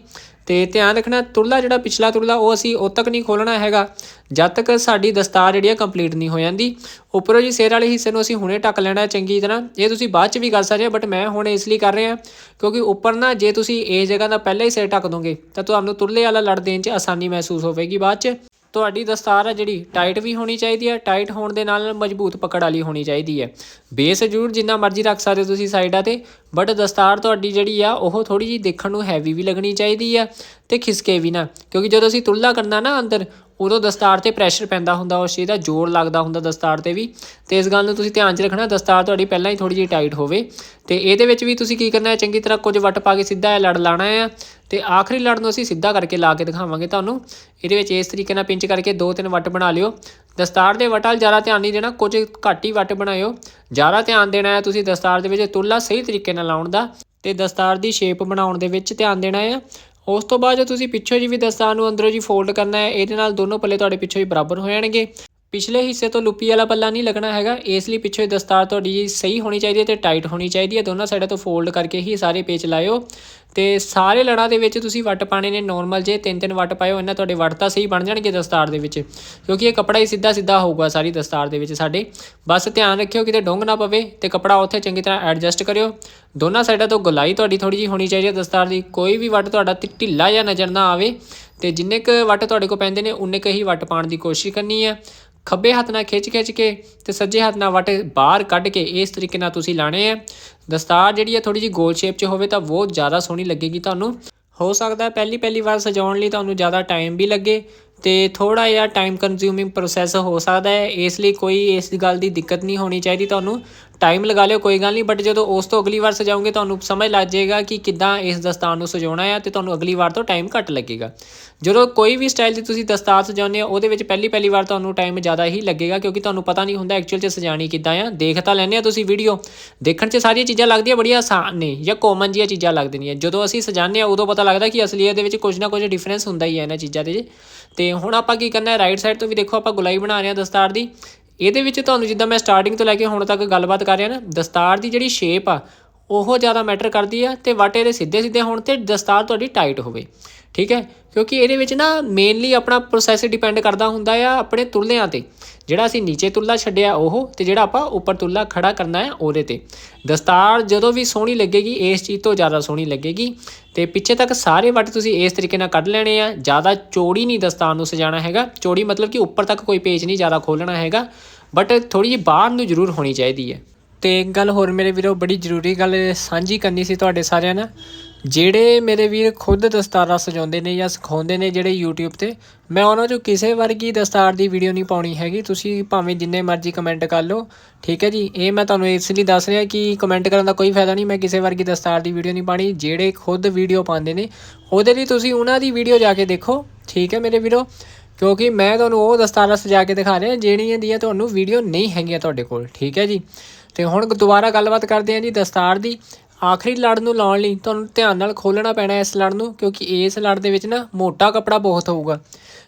ਤੇ ਧਿਆਨ ਰੱਖਣਾ, ਤੁਰਲਾ ਜਿਹੜਾ ਪਿਛਲਾ ਤੁਰਲਾ, ਉਹ ਅਸੀਂ ਉਦ ਤੱਕ ਨਹੀਂ ਖੋਲਣਾ ਹੈਗਾ। ਜਦ ਤੱਕ ਸਾਡੀ ਦਸਤਾਰ ਜਿਹੜੀ ਆ ਕੰਪਲੀਟ ਨਹੀਂ ਹੋ ਜਾਂਦੀ। ਉੱਪਰੋਂ ਜੀ ਸਿਰ ਵਾਲੇ ਹਿੱਸੇ ਨੂੰ ਅਸੀਂ ਹੁਣੇ ਟੱਕ ਲੈਣਾ ਚੰਗੀ ਤਰ੍ਹਾਂ। ਇਹ ਤੁਸੀਂ ਬਾਅਦ ਚ ਵੀ ਕਰ ਸਕਦੇ ਹੋ ਬਟ ਮੈਂ ਹੁਣ ਇਸ ਲਈ ਕਰ ਰਿਹਾ, ਕਿਉਂਕਿ ਉੱਪਰ ਨਾ ਜੇ ਤੁਸੀਂ ਇਹ ਜਗ੍ਹਾ ਦਾ ਪਹਿਲਾਂ ਹੀ ਸਿਰ ਢੱਕ ਦੋਗੇ, ਤਾਂ ਤੁਹਾਨੂੰ ਤੁਰਲੇ ਵਾਲਾ ਲੜ ਦੇਣ ਚ ਆਸਾਨੀ ਮਹਿਸੂਸ ਹੋਵੇਗੀ ਬਾਅਦ ਚ। ਤੁਹਾਡੀ ਦਸਤਾਰ ਆ ਜਿਹੜੀ ਟਾਈਟ ਵੀ ਹੋਣੀ ਚਾਹੀਦੀ ਹੈ, ਟਾਈਟ ਹੋਣ ਦੇ ਨਾਲ ਮਜ਼ਬੂਤ ਪਕੜ ਵਾਲੀ ਹੋਣੀ ਚਾਹੀਦੀ ਹੈ। ਬੇਸ ਜ਼ਰੂਰ ਜਿੰਨਾ ਮਰਜ਼ੀ ਰੱਖ ਸਕਦੇ ਤੁਸੀਂ ਸਾਈਡਾਂ ਤੇ ਬਟ ਦਸਤਾਰ ਤੁਹਾਡੀ ਜਿਹੜੀ ਆ, ਉਹ ਥੋੜੀ ਜਿਹੀ ਦੇਖਣ ਨੂੰ ਹੈਵੀ ਵੀ ਲੱਗਣੀ ਚਾਹੀਦੀ ਆ ਤੇ ਖਿਸਕੇ ਵੀ ਨਾ, ਕਿਉਂਕਿ ਜਦੋਂ ਅਸੀਂ ਤੁਲਲਾ ਕਰਨਾ ਨਾ ਅੰਦਰ ਉਦੋਂ ਦਸਤਾਰ ਤੇ ਪ੍ਰੈਸ਼ਰ ਪੈਂਦਾ ਹੁੰਦਾ, ਉਸ ਚੀਜ਼ ਦਾ ਜ਼ੋਰ ਲੱਗਦਾ ਹੁੰਦਾ ਦਸਤਾਰ ਤੇ ਵੀ। ਤੇ ਇਸ ਗੱਲ ਨੂੰ ਤੁਸੀਂ ਧਿਆਨ 'ਚ ਰੱਖਣਾ, ਦਸਤਾਰ ਤੁਹਾਡੀ ਪਹਿਲਾਂ ਹੀ ਥੋੜੀ ਜਿਹੀ ਟਾਈਟ ਹੋਵੇ। ਤੇ ਇਹਦੇ ਵਿੱਚ ਵੀ ਤੁਸੀਂ ਕੀ ਕਰਨਾ ਹੈ, ਚੰਗੀ ਤਰ੍ਹਾਂ ਕੁਝ ਵੱਟ ਪਾ ਕੇ ਸਿੱਧਾ ਇਹ ਲੜ ਲਾਣਾ ਹੈ। ਤੇ ਆਖਰੀ ਲੜ ਨੂੰ ਅਸੀਂ ਸਿੱਧਾ ਕਰਕੇ ਲਾ ਕੇ ਦਿਖਾਵਾਂਗੇ ਤੁਹਾਨੂੰ। ਇਹਦੇ ਵਿੱਚ ਇਸ ਤਰੀਕੇ ਨਾਲ ਪਿੰਚ ਕਰਕੇ ਦੋ ਤਿੰਨ ਵੱਟ ਬਣਾ ਲਿਓ। ਦਸਤਾਰ ਦੇ ਵੱਟਾਂ ਜ਼ਿਆਦਾ ਧਿਆਨ ਨਹੀਂ ਦੇਣਾ, ਕੁਝ ਘੱਟ ਹੀ ਵੱਟ ਬਣਾਇਓ। ਜ਼ਿਆਦਾ ਧਿਆਨ ਦੇਣਾ ਹੈ ਤੁਸੀਂ ਦਸਤਾਰ ਦੇ ਵਿੱਚ ਤੁੱਲਾ ਸਹੀ ਤਰੀਕੇ ਨਾਲ ਲਾਉਣ ਦਾ। ਤੇ ਦਸਤਾਰ ਦੀ ਸ਼ੇਪ ਬਣਾਉਣ ਦੇ ਵਿੱਚ ਧਿਆਨ ਦੇਣਾ ਹੈ। ਉਸ ਤੋਂ ਬਾਅਦ ਜੋ ਤੁਸੀਂ ਪਿੱਛੋਂ ਜੀ ਵੀ ਦਸਤਾਰ ਨੂੰ ਅੰਦਰੋਂ ਜੀ ਫੋਲਡ ਕਰਨਾ ਹੈ, ਇਹਦੇ ਨਾਲ ਦੋਨੋਂ ਪੱਲੇ ਤੁਹਾਡੇ ਪਿੱਛੋਂ ਹੀ ਬਰਾਬਰ ਹੋ ਜਾਣਗੇ। ਪਿਛਲੇ ਹਿੱਸੇ ਤੋਂ ਲੁੱਪੀ ਵਾਲਾ ਪੱਲਾ ਨਹੀਂ ਲੱਗਣਾ ਹੈਗਾ, ਇਸ ਲਈ ਪਿੱਛੇ ਦਸਤਾਰ ਤੁਹਾਡੀ ਜੀ ਸਹੀ ਹੋਣੀ ਚਾਹੀਦੀ ਹੈ ਤੇ ਟਾਈਟ ਹੋਣੀ ਚਾਹੀਦੀ ਹੈ, ਦੋਨਾਂ ਸਾਈਡਾਂ ਤੋਂ ਫੋਲਡ ਕਰਕੇ ਹੀ ਸਾਰੇ ਪੇਚ ਲਾਇਓ। ਤੇ ਸਾਰੇ ਲੜਾਂ ਦੇ ਵਿੱਚ ਤੁਸੀਂ ਵੱਟ ਪਾਣੇ ਨੇ ਨਾਰਮਲ ਜੇ, ਤਿੰਨ ਤਿੰਨ ਵੱਟ ਪਾਇਓ ਇਹਨਾਂ ਤੁਹਾਡੇ ਵੱਟ ਤਾਂ ਸਹੀ ਬਣ ਜਾਣਗੇ ਦਸਤਾਰ ਦੇ ਵਿੱਚ। ਕਿਉਂਕਿ ਇਹ ਕਪੜਾ ਹੀ ਸਿੱਧਾ ਸਿੱਧਾ ਹੋਊਗਾ ਸਾਰੀ ਦਸਤਾਰ ਦੇ ਵਿੱਚ ਸਾਡੇ। ਬਸ ਧਿਆਨ ਰੱਖਿਓ ਕਿਤੇ ਡੁੰਗ ਨਾ ਪਵੇ ਤੇ ਕਪੜਾ ਉੱਥੇ ਚੰਗੀ ਤਰ੍ਹਾਂ ਐਡਜਸਟ ਕਰਿਓ। ਦੋਨਾਂ ਸਾਈਡਾਂ ਤੋਂ ਗੁਲਾਈ ਤੁਹਾਡੀ ਥੋੜੀ ਜੀ ਹੋਣੀ ਚਾਹੀਦੀ ਹੈ ਦਸਤਾਰ ਦੀ। ਕੋਈ ਵੀ ਵੱਟ ਤੁਹਾਡਾ ਢਿੱਲਾ ਜਾਂ ਨਜ਼ਰ ਨਾ ਆਵੇ ਤੇ ਜਿੰਨੇ ਕ ਵੱਟ ਤੁਹਾਡੇ ਕੋਲ ਪੈਂਦੇ ਨੇ ਉਨੇ ਕ ਹੀ ਵੱਟ ਪਾਉਣ ਦੀ ਕੋਸ਼ਿਸ਼ ਕਰਨੀ ਹੈ। ਖੱਬੇ ਹੱਥ ਨਾਲ ਖਿੱਚ ਖਿੱਚ ਕੇ ਤੇ ਸੱਜੇ ਹੱਥ ਨਾਲ ਵੱਟ ਬਾਹਰ ਕੱਢ ਕੇ ਇਸ ਤਰੀਕੇ ਨਾਲ ਤੁਸੀਂ ਲਾਣੇ ਆ। ਦਸਤਾਰ ਜਿਹੜੀ ਹੈ ਥੋੜੀ ਜਿਹੀ ਗੋਲ ਸ਼ੇਪ 'ਚ ਹੋਵੇ ਤਾਂ ਬਹੁਤ ਜ਼ਿਆਦਾ ਸੋਹਣੀ ਲੱਗੇਗੀ ਤੁਹਾਨੂੰ। ਹੋ ਸਕਦਾ ਹੈ ਪਹਿਲੀ ਪਹਿਲੀ ਵਾਰ ਸਜਾਉਣ ਲਈ ਤੁਹਾਨੂੰ ਜ਼ਿਆਦਾ ਟਾਈਮ ਵੀ ਲੱਗੇ ਤੇ ਥੋੜਾ ਜਿਹਾ ਟਾਈਮ ਕੰਜ਼ਿਊਮਿੰਗ ਪ੍ਰੋਸੈਸ ਹੋ ਸਕਦਾ ਹੈ। ਇਸ ਲਈ ਕੋਈ ਇਸ ਗੱਲ ਦੀ ਦਿੱਕਤ ਨਹੀਂ ਹੋਣੀ ਚਾਹੀਦੀ ਤੁਹਾਨੂੰ। ਟਾਈਮ ਲਗਾ ਲਿਓ, ਕੋਈ ਗੱਲ ਨਹੀਂ ਬਟ ਜਦੋਂ ਉਸ ਤੋਂ ਅਗਲੀ ਵਾਰ ਸਜਾਓਗੇ, ਤੁਹਾਨੂੰ ਸਮਝ ਲੱਗ ਜਾਏਗਾ ਕਿ ਕਿੱਦਾਂ ਇਸ ਦਸਤਾਰ ਨੂੰ ਸਜਾਉਣਾ ਹੈ ਤੇ ਤੁਹਾਨੂੰ ਅਗਲੀ ਵਾਰ ਤੋਂ ਟਾਈਮ ਘੱਟ ਲੱਗੇਗਾ। ਜਦੋਂ ਕੋਈ ਵੀ ਸਟਾਈਲ ਦੀ ਤੁਸੀਂ ਦਸਤਾਰ ਸਜਾਉਂਦੇ ਹੋ, ਉਹਦੇ ਵਿੱਚ ਪਹਿਲੀ ਪਹਿਲੀ ਵਾਰ ਤੁਹਾਨੂੰ ਟਾਈਮ ਜ਼ਿਆਦਾ ਹੀ ਲੱਗੇਗਾ, ਕਿਉਂਕਿ ਤੁਹਾਨੂੰ ਪਤਾ ਨਹੀਂ ਹੁੰਦਾ ਐਕਚੁਅਲ 'ਚ ਸਜਾਣੀ ਕਿੱਦਾਂ ਆ। ਦੇਖ ਤਾਂ ਲੈਂਦੇ ਆ ਤੁਸੀਂ ਵੀਡੀਓ ਦੇਖਣ 'ਚ ਸਾਰੀਆਂ ਚੀਜ਼ਾਂ ਲੱਗਦੀਆਂ, ਬੜੀਆਂ ਆਸਾਨ ਨੇ ਜਾਂ ਕਾਮਨ ਜਿਹੀਆਂ ਚੀਜ਼ਾਂ ਲੱਗਦੀਆਂ ਜਦੋਂ ਅਸੀਂ ਸਜਾਉਂਦੇ ਆ ਉਦੋਂ ਪਤਾ ਲੱਗਦਾ ਕਿ ਅਸਲੀਅਤ ਦੇ ਵਿੱਚ ਕੁਝ ਨਾ ਕੁਝ ਡਿਫਰੈਂਸ ਹੁੰਦਾ ਹੀ ਹੈ ਇਹਨਾਂ ਚੀਜ਼ਾਂ ਦੇ ਤੇ ਹੁਣ ਆਪਾਂ ਕੀ ਕਰਨਾ ਹੈ ਰਾਈਟ ਸਾਈਡ ਤੋਂ ਵੀ ਦੇਖੋ ਆਪਾਂ ਗੁਲਾਈ ਬਣਾ ਰਹੇ ਹਾਂ ਦਸਤਾਰ ਦੀ। ਇਹਦੇ ਵਿੱਚ ਤੁਹਾਨੂੰ ਜਿੱਦਾਂ ਮੈਂ ਸਟਾਰਟਿੰਗ ਤੋਂ ਲੈ ਕੇ ਹੁਣ ਤੱਕ ਗੱਲਬਾਤ ਕਰ ਰਿਹਾ ਨਾ, ਦਸਤਾਰ ਦੀ ਜਿਹੜੀ ਸ਼ੇਪ ਆ, ਉਹ ਜ਼ਿਆਦਾ ਮੈਟਰ ਕਰਦੀ ਆ ਤੇ ਵਾਟੇ ਦੇ ਸਿੱਧੇ ਸਿੱਧੇ ਹੋਣ ਤੇ ਦਸਤਾਰ ਤੁਹਾਡੀ ਟਾਈਟ ਹੋਵੇ, ਠੀਕ ਹੈ? ਕਿਉਂਕਿ ਇਹਦੇ ਵਿੱਚ ਨਾ ਮੇਨਲੀ ਆਪਣਾ ਪ੍ਰੋਸੈਸ ਡਿਪੈਂਡ ਕਰਦਾ ਹੁੰਦਾ ਆ ਆਪਣੇ ਤੁਲਿਆਂ ਤੇ। ਜਿਹੜਾ ਅਸੀਂ ਨੀਚੇ ਤੁਰਲਾ ਛੱਡਿਆ ਉਹ ਤੇ ਜਿਹੜਾ ਆਪਾਂ ਉੱਪਰ ਤੁਰਲਾ ਖੜਾ ਕਰਨਾ ਹੈ ਉਹਦੇ ਤੇ। ਦਸਤਾਰ ਜਦੋਂ ਵੀ ਸੋਹਣੀ ਲੱਗੇਗੀ, ਇਸ ਚੀਜ਼ ਤੋਂ ਜ਼ਿਆਦਾ ਸੋਹਣੀ ਲੱਗੇਗੀ ਤੇ ਪਿੱਛੇ ਤੱਕ ਸਾਰੇ ਵੱਟ ਤੁਸੀਂ ਇਸ ਤਰੀਕੇ ਨਾਲ ਕੱਢ ਲੈਣੇ ਆ। ਜ਼ਿਆਦਾ ਚੌੜੀ ਨਹੀਂ ਦਸਤਾਰ ਨੂੰ ਸਜਾਣਾ ਹੈਗਾ। ਚੌੜੀ ਮਤਲਬ ਕਿ ਉੱਪਰ ਤੱਕ ਕੋਈ ਪੇਜ ਨਹੀਂ ਜ਼ਿਆਦਾ ਖੋਲਣਾ ਹੈਗਾ। ਬਟ ਥੋੜੀ ਜਿਹੀ ਬਾਹਰ ਨੂੰ ਜ਼ਰੂਰ ਹੋਣੀ ਚਾਹੀਦੀ ਹੈ ਤੇ ਇੱਕ ਗੱਲ ਹੋਰ ਮੇਰੇ ਵੀਰੋ ਬੜੀ ਜ਼ਰੂਰੀ ਗੱਲ ਸਾਂਝੀ ਕਰਨੀ ਸੀ ਤੁਹਾਡੇ ਸਾਰਿਆਂ ਨਾਲ ਜਿਹੜੇ ਮੇਰੇ ਵੀਰ ਖੁਦ ਦਸਤਾਰਾਂ ਸਜਾਉਂਦੇ ਨੇ ਜਾਂ ਸਿਖਾਉਂਦੇ ਨੇ ਜਿਹੜੇ YouTube ਤੇ ਮੈਂ ਉਹਨਾਂ ਚੋਂ ਕਿਸੇ ਵਰਗੀ ਦਸਤਾਰ ਦੀ ਵੀਡੀਓ ਨਹੀਂ ਪਾਉਣੀ ਹੈਗੀ ਤੁਸੀਂ ਭਾਵੇਂ ਜਿੰਨੇ ਮਰਜ਼ੀ ਕਮੈਂਟ ਕਰ ਲਓ ਠੀਕ ਹੈ ਜੀ ਇਹ ਮੈਂ ਤੁਹਾਨੂੰ ਇਸ ਲਈ ਦੱਸ ਰਿਹਾ ਕਿ ਕਮੈਂਟ ਕਰਨ ਦਾ ਕੋਈ ਫਾਇਦਾ ਨਹੀਂ ਮੈਂ ਕਿਸੇ ਵਰਗੀ ਦਸਤਾਰ ਦੀ ਵੀਡੀਓ ਨਹੀਂ ਪਾਣੀ ਜਿਹੜੇ ਖੁਦ ਵੀਡੀਓ ਪਾਉਂਦੇ ਨੇ ਉਹਦੇ ਲਈ ਤੁਸੀਂ ਉਹਨਾਂ ਦੀ ਵੀਡੀਓ ਜਾ ਕੇ ਦੇਖੋ ਠੀਕ ਹੈ ਮੇਰੇ ਵੀਰੋ ਕਿਉਂਕਿ ਮੈਂ ਤੁਹਾਨੂੰ ਉਹ ਦਸਤਾਰਾਂ ਸਜਾ ਕੇ ਦਿਖਾ ਰਿਹਾ, ਜਿਹੜੀਆਂ ਦੀਆਂ ਤੁਹਾਨੂੰ ਵੀਡੀਓ ਨਹੀਂ ਹੈਗੀਆਂ ਤੁਹਾਡੇ ਕੋਲ, ਠੀਕ ਹੈ ਜੀ? ਤੇ ਹੁਣ ਦੁਬਾਰਾ ਗੱਲਬਾਤ ਕਰਦੇ ਹਾਂ ਜੀ ਦਸਤਾਰ ਦੀ। ਆਖਰੀ ਲੜ ਨੂੰ ਲਾਉਣ ਲਈ ਤੁਹਾਨੂੰ ਧਿਆਨ ਨਾਲ ਖੋਲਣਾ ਪੈਣਾ ਇਸ ਲੜ ਨੂੰ, ਕਿਉਂਕਿ ਇਸ ਲੜ ਦੇ ਵਿੱਚ ਨਾ ਮੋਟਾ ਕੱਪੜਾ ਬਹੁਤ ਹੋਊਗਾ।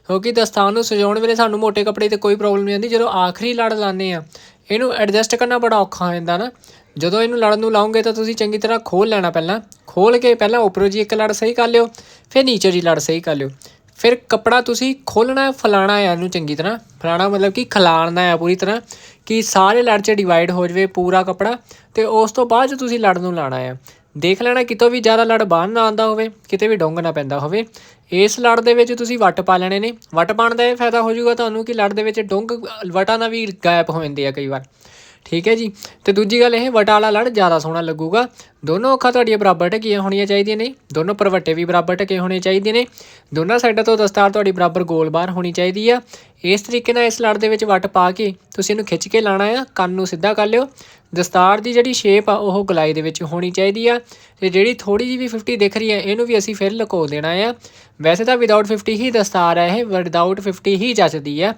ਕਿਉਂਕਿ ਦਸਤਾਰ ਨੂੰ ਸਜਾਉਣ ਵੇਲੇ ਸਾਨੂੰ ਮੋਟੇ ਕੱਪੜੇ ਤੇ ਕੋਈ ਪ੍ਰੋਬਲਮ ਨਹੀਂ ਆਉਂਦੀ। ਜਦੋਂ ਆਖਰੀ ਲੜ ਲਾਉਂਦੇ ਆ ਇਹਨੂੰ ਐਡਜਸਟ ਕਰਨਾ ਬੜਾ ਔਖਾ ਹੋ ਜਾਂਦਾ ਨਾ। ਜਦੋਂ ਇਹਨੂੰ ਲੜ ਨੂੰ ਲਾਉਂਗੇ ਤਾਂ ਤੁਸੀਂ ਚੰਗੀ ਤਰ੍ਹਾਂ ਖੋਲ ਲੈਣਾ ਪਹਿਲਾਂ। ਖੋਲ ਕੇ ਪਹਿਲਾਂ ਉੱਪਰੋਂ ਜੀ ਇੱਕ ਲੜ ਸਹੀ ਕਰ ਲਿਓ, ਫਿਰ ਨੀਚੇ ਜੀ ਲੜ ਸਹੀ ਕਰ ਲਿਓ। ਫਿਰ ਕੱਪੜਾ ਤੁਸੀਂ ਖੋਲਣਾ ਫਲਾਣਾ ਹੈ ਇਹਨੂੰ ਚੰਗੀ ਤਰ੍ਹਾਂ। ਫਲਾਣਾ ਮਤਲਬ ਕਿ ਖਿਲਾਰਨਾ ਹੈ ਪੂਰੀ ਤਰ੍ਹਾਂ ਕਿ ਸਾਰੇ ਲੜ 'ਚ ਡਿਵਾਈਡ ਹੋ ਜਾਵੇ ਪੂਰਾ ਕੱਪੜਾ ਤੇ ਉਸ ਤੋਂ ਬਾਅਦ 'ਚ ਤੁਸੀਂ ਲੜ ਨੂੰ ਲਾਣਾ ਹੈ। ਦੇਖ ਲੈਣਾ ਕਿਤੋਂ ਵੀ ਜ਼ਿਆਦਾ ਲੜ ਬਾਹਰ ਨਾ ਆਉਂਦਾ ਹੋਵੇ, ਕਿਤੇ ਵੀ ਡੋਂਗ ਨਾ ਪੈਂਦਾ ਹੋਵੇ। ਇਸ ਲੜ ਦੇ ਵਿੱਚ ਤੁਸੀਂ ਵੱਟ ਪਾ ਲੈਣੇ ਨੇ। ਵੱਟ ਪਾਉਣ ਦਾ ਇਹ ਫਾਇਦਾ ਹੋ ਜਾਊਗਾ ਤੁਹਾਨੂੰ ਕਿ ਲੜ ਦੇ ਵਿੱਚ ਡੋਂਗ ਵਟਾਂ ਦਾ ਵੀ ਗਾਇਬ ਹੋ ਜਾਂਦੇ ਆ ਕਈ ਵਾਰ। ਠੀਕ ਹੈ ਜੀ। ਤੇ ਦੂਜੀ ਗੱਲ ਇਹ, ਵਟਾ ਵਾਲਾ ਲੜ ਜ਼ਿਆਦਾ ਸੋਹਣਾ ਲੱਗੂਗਾ। ਦੋਨੋਂ ਅੱਖਾਂ ਤੁਹਾਡੀਆਂ ਬਰਾਬਰ ਟਕੀਆਂ ਹੋਣੀਆਂ ਚਾਹੀਦੀਆਂ ਨੇ, ਦੋਨੋਂ ਪਰਵੱਟੇ ਵੀ ਬਰਾਬਰ ਟਕੇ ਹੋਣੇ ਚਾਹੀਦੇ ਨੇ, ਦੋਨਾਂ ਸਾਈਡਾਂ ਤੋਂ ਦਸਤਾਰ ਤੁਹਾਡੀ ਬਰਾਬਰ ਗੋਲ ਬਾਹਰ ਹੋਣੀ ਚਾਹੀਦੀ ਆ। ਇਸ ਤਰੀਕੇ ਨਾਲ ਇਸ ਲੜ ਦੇ ਵਿੱਚ ਵੱਟ ਪਾ ਕੇ ਤੁਸੀਂ ਇਹਨੂੰ ਖਿੱਚ ਕੇ ਲਾਣਾ ਆ, ਕੰਨ ਨੂੰ ਸਿੱਧਾ ਕਰ ਲਿਓ। ਦਸਤਾਰ ਦੀ ਜਿਹੜੀ ਸ਼ੇਪ ਆ, ਉਹ ਗਲਾਈ ਦੇ ਵਿੱਚ ਹੋਣੀ ਚਾਹੀਦੀ ਆ ਤੇ ਜਿਹੜੀ ਥੋੜੀ ਜਿਹੀ ਵੀ 50 ਦਿਖ ਰਹੀ ਹੈ ਇਹਨੂੰ ਵੀ ਅਸੀਂ ਫਿਰ ਲੁਕੋ ਦੇਣਾ ਆ। ਵੈਸੇ ਤਾਂ ਵਿਦਆਊਟ 50 ਹੀ ਦਸਤਾਰ ਹੈ ਇਹ ਵਿਦਆਊਟ 50 ਹੀ ਜੱਚਦੀ ਆ।